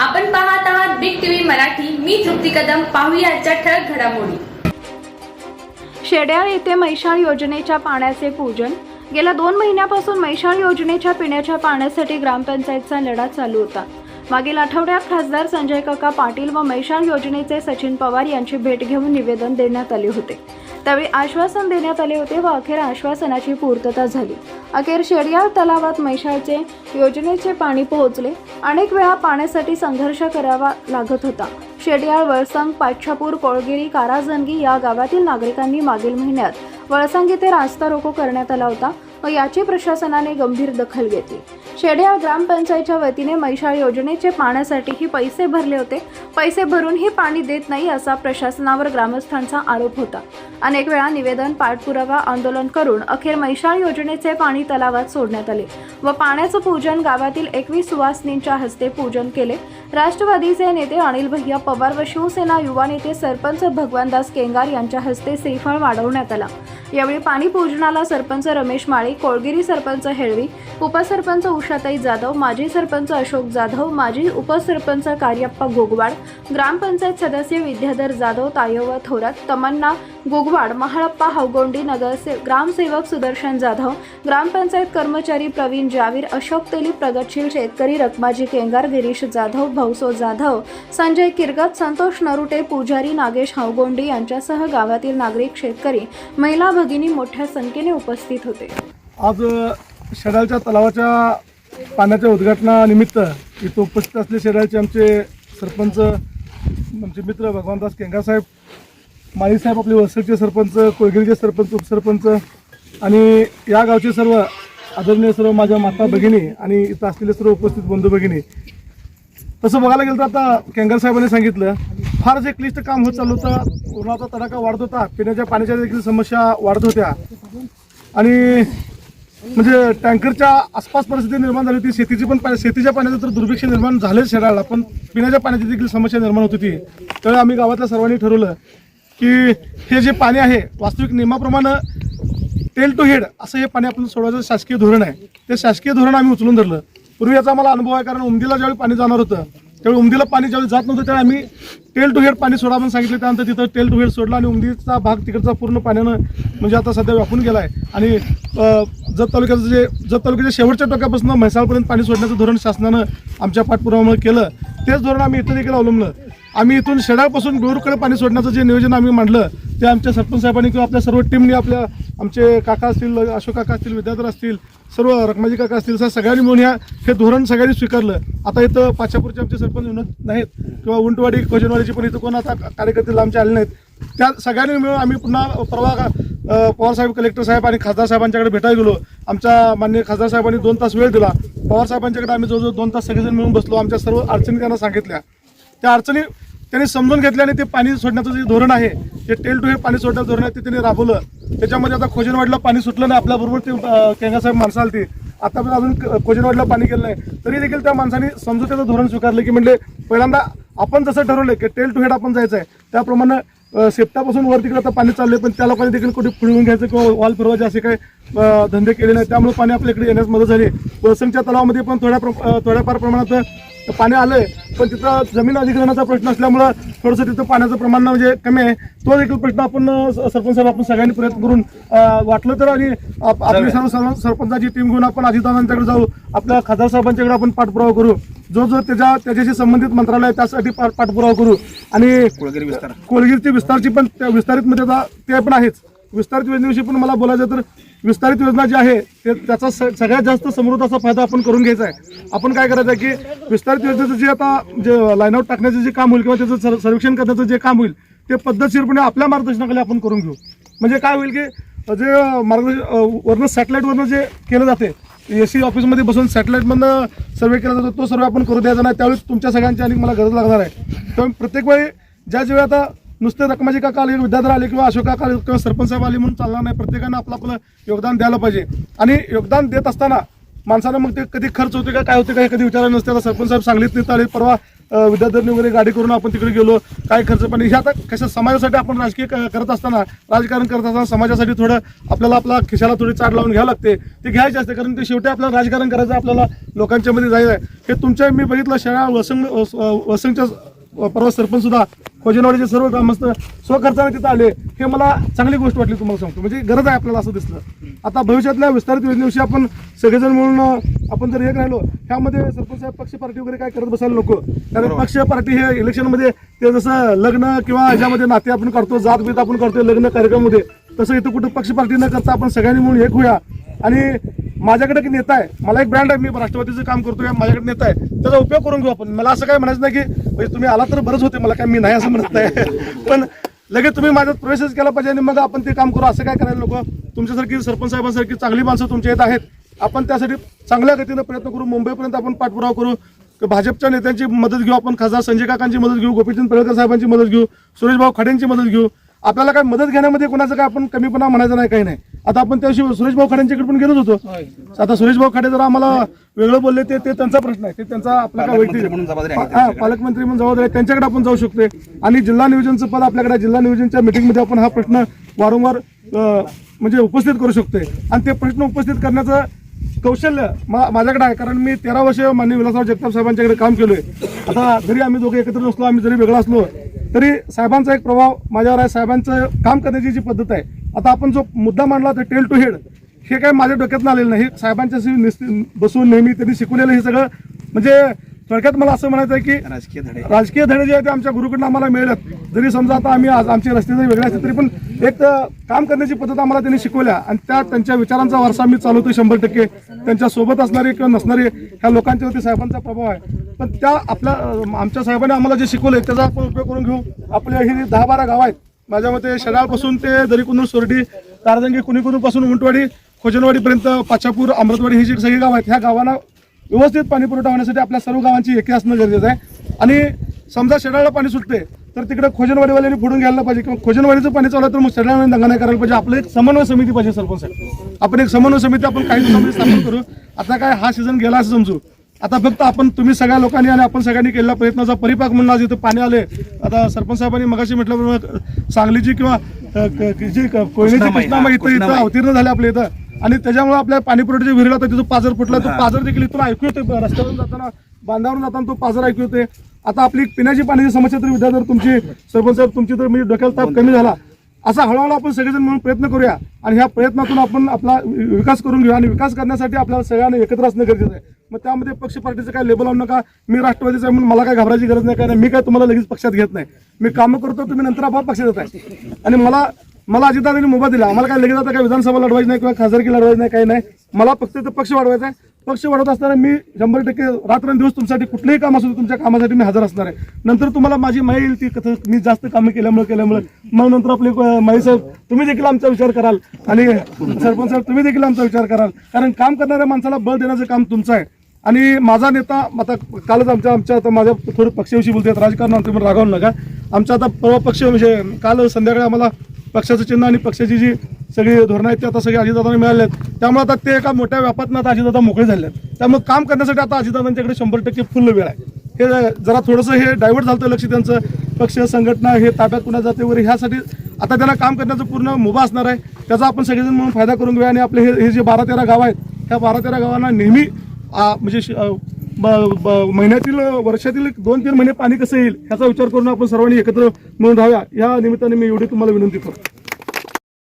आपण पाहत आहात बिग टीव्ही मराठी. मी तृप्ती कदम. पाहूया आजच्या ठळक घडामोडी. शेड्याळ येथे मैशाळ योजनेच्या पाण्याचे पूजन. गेल्या दोन महिन्यापासून मैशाळ योजनेच्या पिण्याच्या पाण्यासाठी ग्रामपंचायतचा लढा चालू होता. मागील आठवड्यात खासदार संजय काका पाटील व मैशाण योजनेचे सचिन पवार यांची भेट घेऊन निवेदन देण्यात आले होते. त्यावेळी आश्वासन देण्यात आले होते व अखेर आश्वासनाची पूर्तता झाली. अखेर शेडियाळ तलावात मैशाळचे योजनेचे पाणी पोहोचले. अनेक वेळा पाण्यासाठी संघर्ष करावा लागत होता. शेडियाळ वळसंग पाच्छापूर कोळगिरी काराजणगी या गावातील नागरिकांनी मागील महिन्यात वळसंग येथे रास्ता रोको करण्यात आला होता. व याची प्रशासनाने गंभीर दखल घेतली. शेड्या ग्रामपंचायतच्या वतीने मैशाळ योजनेचे पाण्यासाठीही पैसे भरले होते. पैसे भरूनही पाणी देत नाही असा प्रशासनावर ग्रामस्थांचा आरोप होता. अनेक वेळा निवेदन पाठपुरावा आंदोलन करून अखेर मैशाळ योजनेचे पाणी तलावात सोडण्यात आले व पाण्याचं पूजन गावातील एकवीस सुवासिनींच्या हस्ते पूजन केले. राष्ट्रवादीचे नेते अनिल भैया पवार व शिवसेना युवा नेते सरपंच भगवानदास केंगार यांच्या हस्ते श्रीफळ वाढवण्यात आला. यावेळी पाणी पूजनाला सरपंच रमेश माळे कोळगिरी सरपंच हेळवी उपसरपंच उषाताई जाधव माजी सरपंच अशोक जाधव माजी उपसरपंच कार्यप्पा गोगवाड ग्रामपंचायत सदस्य विद्याधर जाधव तायव थोरात तमन्ना गोगवाड महाळप्पा हवगोंडी नगरसे ग्रामसेवक सुदर्शन जाधव ग्रामपंचायत कर्मचारी प्रवीण जावीर अशोक तेली प्रगतशील शेतकरी रखमाजी केंगार गिरीश जाधव भाऊसो जाधव संजय किरगत संतोष नरुटे पुजारी नागेश हवगोंडी यांच्यासह गावातील नागरिक शेतकरी महिला भगिनी मोठ्या संख्येने उपस्थित होते. आज शेडालच्या तलावाच्या पाण्याच्या उद्घाटनानिमित्त इथं उपस्थित असले शेडालचे आमचे सरपंच आमचे मित्र भगवानदास केंगासाहेब माळीसाहेब आपले वसईचे सरपंच कोळगिरीचे सरपंच उपसरपंच आणि या गावचे सर्व आदरणीय सर्व माझ्या माता भगिनी आणि इथं असलेले सर्व उपस्थित बंधू भगिनी. तसं बघायला गेलं तर आता केंगार साहेबांनी सांगितलं फारच एक क्लिष्ट काम होत चालू होतं उन्हाचा तडाखा वाढत होता पिण्याच्या पाण्याच्या देखील समस्या वाढत होत्या. आणि म्हणजे टँकरच्या आसपास परिस्थिती निर्माण झाली होती. शेतीची पण शेतीच्या पाण्याचं तर दुर्भिक्ष निर्माण झालं शेडाळला पण पिण्याच्या पाण्याची देखील समस्या निर्माण होत होती. तर आम्ही गावातल्या सर्वांनी ठरवलं की हे जे पाणी आहे वास्तविक नियमाप्रमाणे टेल टू हेड असं हे पाणी आपण सोडवायचं शासकीय धोरण आहे. ते शासकीय धोरण आम्ही उचलून धरलं. पूर्वी याचा मला अनुभव आहे कारण उमदीला ज्यावेळी पाणी जाणार होतं त्यावेळी उमदीला पाणी ज्यावेळी जात नव्हतं त्यावेळी आम्ही टेल टू हेड पाणी सोडा म्हणून सांगितलं. त्यानंतर तिथं टेल टू हेड सोडला आणि उमदीचा भाग तिकडचा पूर्ण पाण्यानं म्हणजे आता सध्या व्यापून गेला आहे आणि जत तालुक्याचं जे जत तालुक्याच्या शेवटच्या टोक्यापासून म्हैसाळपर्यंत पाणी सोडण्याचं धोरण शासनानं आमच्या पाठपुराव्यामुळे केलं. तेच धोरण आम्ही इथं देखील अवलंबलं. आम्ही इथून शेडाळपासून गोरूकडे पाणी सोडण्याचं जे नियोजन आम्ही मांडलं ते आमच्या सरपंच साहेबांनी किंवा आपल्या सर्व टीमने आपल्या आमचे काका असतील अशोक काका असतील विद्याधर असतील सर्व रखमाजी काका असतील सर सगळ्यांनी मिळून ह्या हे धोरण सगळ्यांनी स्वीकारलं. आता इथं पाचापूरचे आमचे सरपंच विनोद नाहीत किंवा उंटवाडी खोजनवाडीची पण इथं कोण आता कार्यकर्ते आमचे आले नाहीत. त्या सगळ्यांनी मिळून आम्ही पुन्हा परवा पवारसाहेब कलेक्टर साहेब आणि खासदार साहेबांच्याकडे भेटायला गेलो. आमच्या मान्य खासदार साहेबांनी दोन तास वेळ दिला. पवारसाहेबांच्याकडे आम्ही जवळजवळ दोन तास सगळेजण मिळून बसलो. आमच्या सर्व अडचणी त्यांना सांगितल्या. त्या अडचणी त्यांनी समजून घेतल्याने ते पाणी सोडण्याचं जे धोरण आहे ते टेल टू हे पाणी सोडण्याचं धोरण आहे ते त्यांनी राबवलं. त्याच्यामध्ये आता खोजनवाडीला पाणी सुटलं नाही आपल्याबरोबर ते केंगासाहेब माणसं आली आता पण अजून खोजनवाडीला पाणी गेलं नाही. तरी देखील त्या माणसाने समजुत्याचं धोरण स्वीकारलं की म्हणजे पहिल्यांदा आपण जसं ठरवलं की टेल टू हेड आपण जायचं आहे त्याप्रमाणे शेपटापासून सेप्टापासून वर तिकडे आता पाणी चाललंय पण त्या लोकांनी देखील कुठे फिरवून घ्यायचं किंवा वाल फिरवायचे असे काही धंदे केले नाही त्यामुळे पाणी आपल्याकडे येण्यास मदत झाली. वसंतच्या तलावामध्ये पण थोड्या प्र- थोड्याफार प्रमाणात पाणी आलंय. पण तिथं जमीन अधिग्रहणाचा प्रश्न असल्यामुळं थोडंसं तिथं पाण्याचं प्रमाण म्हणजे कमी आहे. तो देखील प्रश्न आपण अ, स- सरपंच साहेब आपण सगळ्यांनी प्रयत्न करून वाटलं तर आणि आप- आपली सर्व सर्व सरपंचाची टीम घेऊन आपण अजितदादांच्याकडे जाऊ. आपल्या खासदार साहेबांच्याकडे आपण पाठपुरावा करू. जो जो त्याच्या त्याच्याशी संबंधित मंत्रालय त्यासाठी पाठपुरावा करू. आणि कोलगिरीची विस्तारची पण त्या विस्तारित मध्ये आता ते पण आहेच. विस्तारित योजनेविषयी पण मला बोलायचं तर विस्तारित योजना जी आहे ते त्याचा स- सगळ्यात जास्त समृद्ध असा फायदा आपण करून घ्यायचा आहे. आपण काय करायचं आहे की विस्तारित योजनेचं जे आता जे लाईनआउट टाकण्याचं जे काम होईल किंवा त्याचं सर- सर्वेक्षण करण्याचं जे काम होईल ते पद्धतशीरपणे आपल्या मार्गदर्शनाखाली आपण करून घेऊ. म्हणजे काय होईल की जे मार्गदर्शन वरनं सॅटेलाईटवरनं जे केलं जाते एस सी ऑफिसमध्ये बसून सॅटेलाईटमधनं सर्वे केला जातो तो सर्वे आपण करू द्यायचा नाही त्यावेळेस तुमच्या सगळ्यांची आणि मला गरज लागणार आहे. त्यामुळे प्रत्येक वेळी ज्या ज्यावेळी आता नुसते रकमाजी म्हणजे काका आले विद्याधर आले किंवा अशोक काका आले किंवा सरपंच साहेब आले म्हणून चालणार नाही. प्रत्येकानं आपलं आपलं योगदान द्यायला पाहिजे. आणि योगदान देत असताना माणसानं मग ते कधी खर्च होते का काय होते का हे कधी विचारायला नसते. आता सरपंच साहेब सांगलीत नाही आले परवा विद्याधरणी विद्यार्थ्यांनी वगैरे गाडी करून आपण तिकडे गेलो काय खर्च पण हे आता कशा समाजासाठी आपण राजकीय क- करत असताना राजकारण करत असताना समाजासाठी थोडं आपल्याला आपला खिशाला थोडी चाड लावून घ्यावं लागते. ते घ्यायचे असते कारण ते शेवटी आपल्याला राजकारण करायचं आहे, आपल्याला लोकांच्या मध्ये जायचं आहे हे तुमच्या मी बघितलं शाळा वसंग वस- वसंगच्या परवा सरपंच सुद्धा खोजनवाडीचे सर्व ग्रामस्थ स्वखर्चाने तिथं आले. हे मला चांगली गोष्ट वाटली तुम्हाला सांगतो. म्हणजे गरज आहे आपल्याला असं दिसलं. आता भविष्यातल्या विस्तारित योजनेविषयी आपण सगळेजण मिळून आपण जर एक राहिलो ह्यामध्ये सरपंच साहेब पक्ष पार्टी वगैरे काय करत बसायला नको. कारण पक्ष पार्टी हे इलेक्शनमध्ये ते जसं लग्न किंवा ह्याच्यामध्ये नाते आपण करतो जात बीत आपण करतो लग्न कार्यक्रममध्ये तसं इथं कुठं पक्ष पार्टी न करता आपण सगळ्यांनी मिळून एक होऊया आणि माझ्याकडे नेता आहे. मला एक ब्रँड आहे. मी राष्ट्रवादीचं काम करतोय. माझ्याकडे नेता आहे. त्याचा उपयोग करून घेऊ आपण. मला असं काय म्हणायचं नाही की म्हणजे तुम्ही आला तर बरंच होते. मला काय मी नाही असं म्हणत नाही पण लगेच तुम्ही माझ्यात प्रवेशच केला पाहिजे आणि मग आपण ते काम करू. असं काय करायला नको? तुमच्यासारखी सरपंच साहेबांसारखी चांगली माणसं तुमच्या येत आहेत. आपण त्यासाठी चांगल्या गतीनं प्रयत्न करू. मुंबईपर्यंत आपण पाठपुरावा करू. भाजपच्या नेत्यांची मदत घेऊ आपण. खासदार संजय काकांची मदत घेऊ. गोपीचंद पडळकर साहेबांची मदत घेऊ. सुरेशभाऊ खडेंची मदत घेऊ. आपल्याला काय मदत घेण्यामध्ये कोणाचं काय आपण कमीपणा म्हणायचं नाही काही नाही. आता आपण त्याशिवाय सुरेशभाऊ खाडेंच्याकडे पण गेलोच होतो. आता सुरेशभाऊ खाडे जर आम्हाला वेगळं बोलले ते ते त्यांचा प्रश्न आहे. ते त्यांचा आपला काय वैयक्तिक हा पालकमंत्री म्हणून जबाबदारी आहे. त्यांच्याकडे आपण जाऊ शकतोय. आणि जिल्हा नियोजनचं पद आपल्याकडे. जिल्हा नियोजनच्या मीटिंगमध्ये आपण हा प्रश्न वारंवार म्हणजे उपस्थित करू शकतोय. आणि ते प्रश्न उपस्थित करण्याचं कौशल्य माझ्याकडे आहे. कारण मी तेरा वर्ष माननीय विलासराव जगताप साहेबांच्याकडे काम केलोय. आता जरी आम्ही दोघे एकत्र नसलो आम्ही जरी वेगळा असलो तरी साहेबांचा एक प्रभाव माझ्यावर आहे. साहेबांचं काम करण्याची जी पद्धत आहे आता आपण जो मुद्दा मांडला तर टेल टू हेड हे काय माझ्या डोक्यात आलेलं नाही. हे साहेबांच्याशी बसून नेहमी त्यांनी शिकवलेलं हे सगळं. म्हणजे थोडक्यात मला असं म्हणायचं आहे की राजकीय धडे. राजकीय धडे जे आहेत ते आमच्या गुरुकडनं आम्हाला मिळत जरी समजा आता आम्ही आज आमचे रस्ते जरी वेगळे असले तरी पण एक काम करण्याची पद्धत आम्हाला त्यांनी शिकवल्या आणि त्या त्यांच्या विचारांचा वारसा मी चालवतो शंभर टक्के. त्यांच्यासोबत असणारे किंवा नसणारे ह्या लोकांच्यावरती साहेबांचा प्रभाव आहे. पण त्या आपल्या आमच्या साहेबांनी आम्हाला जे शिकवले त्याचा आपण उपयोग करून घेऊ. आपल्या ही दहा बारा गाव आहेत. माझ्या मते शडाळपासून ते दरीकुंदूर सोरडी कारजंगी कुणीकुंदूपासून उंटवाडी खोजनवाडीपर्यंत पाचापूर अमृतवाडी ही जी सगळी गाव आहेत ह्या गावांना व्यवस्थित पाणी पुरवठा होण्यासाठी आपल्या सर्व गावांची एकी असणं गरजेचं आहे. आणि समजा शेडाळला पाणी सुटते तर तिकडे खोजनवाडीवाल्यांनी फोडून घ्यायला पाहिजे. किंवा खोजनवाडीचं पाणी चाललं तर मग शेडाळ्याने दंगा नाही करायला पाहिजे. आपलं एक समन्वय समिती पाहिजे सरपंच आपण एक समन्वय समिती आपण काही दिवसामध्ये स्थापन करू. आता काय हा सीझन गेला असं समजू. आता फक्त आपण तुम्ही सगळ्या लोकांनी आणि आपण सगळ्यांनी केलेल्या प्रयत्नाचा परिपाक म्हणून आज इथं पाणी आले. आता सरपंच साहेबांनी मगाशी म्हटल्याप्रमाणे सांगलीची किंवा जी कोयनेची कृष्णामाई इथं इथं. अवतीर्ण झाले आपल्या इथं. आणि त्याच्यामुळे आपल्या पाणी पुरवठ्याच्या विहिरीला तर तिथं पाजर फुटला तो पाजर देखील इथून ऐकू येतोय रस्त्यावरून जाताना बांधावरून जाताना तो पाजर ऐकू येतोय. आता आपली पिण्याची पाण्याची समस्या तर विद्यार्थी तुमची सरपंच साहेब तुमची तर म्हणजे डोक्याला ताप कमी झाला. असा हळूहळू आपण सगळेजण म्हणून प्रयत्न करूया. आणि ह्या प्रयत्नातून आपण आपला विकास करून घेऊया आणि विकास करण्यासाठी आपल्याला सगळ्यांना एकत्र असणं गरजेचं आहे. मग त्यामध्ये पक्ष पार्टीचं काय लेबल आणू नका? मी राष्ट्रवादीचा आहे म्हणून मला काय घाबरायची गरज नाही काय नाही मी काय तुम्हाला लगेच पक्षात घेत नाही. मी कामं करतो तुम्ही नंतर आपोआप पक्षात आहे आणि मला मला अजितदादांनी मुभा दिला. आम्हाला काय लगेच आता काय विधानसभा लढवायची नाही किंवा खासदारकी लढवायची नाही काही नाही. मला फक्त तर पक्ष वाढवायचा आहे. पक्ष वाढवत असताना मी शंभर टक्के रात्रंदिवस तुमच्यासाठी कुठलंही काम असू तुमच्या कामासाठी मी हजर असणार आहे. नंतर तुम्हाला माझी माई येईल ती कथा मी जास्त कामं केल्यामुळे केल्यामुळे. मग नंतर आपले माई साहेब तुम्ही देखील आमचा विचार कराल. आणि सरपंच साहेब तुम्ही देखील आमचा विचार कराल. कारण काम करणाऱ्या माणसाला बळ देण्याचं काम तुमचं आहे. आणि माझा नेता आता कालच आमच्या आमच्या आता माझ्या थोडं पक्षाविषयी बोलतात राजकारण तुम्ही रागावू नका. आमचा आता परवा पक्ष म्हणजे काल संध्याकाळी आम्हाला पक्षाचं चिन्ह आणि पक्षाची जी सगळी धोरणं आहेत ते आता सगळी अजितदादांना मिळाले आहेत त्यामुळे आता ते एका मोठ्या व्यापातनं आता अजितदादा मोकळे झाले आहेत त्यामुळे काम करण्यासाठी आता अजितदादांच्याकडे शंभर टक्के फुल्ल वेळ आहे. हे जरा थोडंसं हे डायव्हर्ट झालं होतं लक्ष त्यांचं. पक्ष संघटना हे ताब्यात पुन्हा जाते वगैरे ह्यासाठी आता त्यांना काम करण्याचं पूर्ण मुभा असणार आहे. त्याचा आपण सगळेजण म्हणून फायदा करून घेऊया आणि आपले हे हे जे बारा तेरा गाव आहेत ह्या बारा तेरा गावांना नेहमी म्हणजे महिन्यातील वर्षातील दोन तीन महिने पाणी कसं येईल ह्याचा विचार करून आपण सर्वांनी एकत्र मिळून राहूया. या निमित्ताने मी एवढी तुम्हाला विनंती करतो.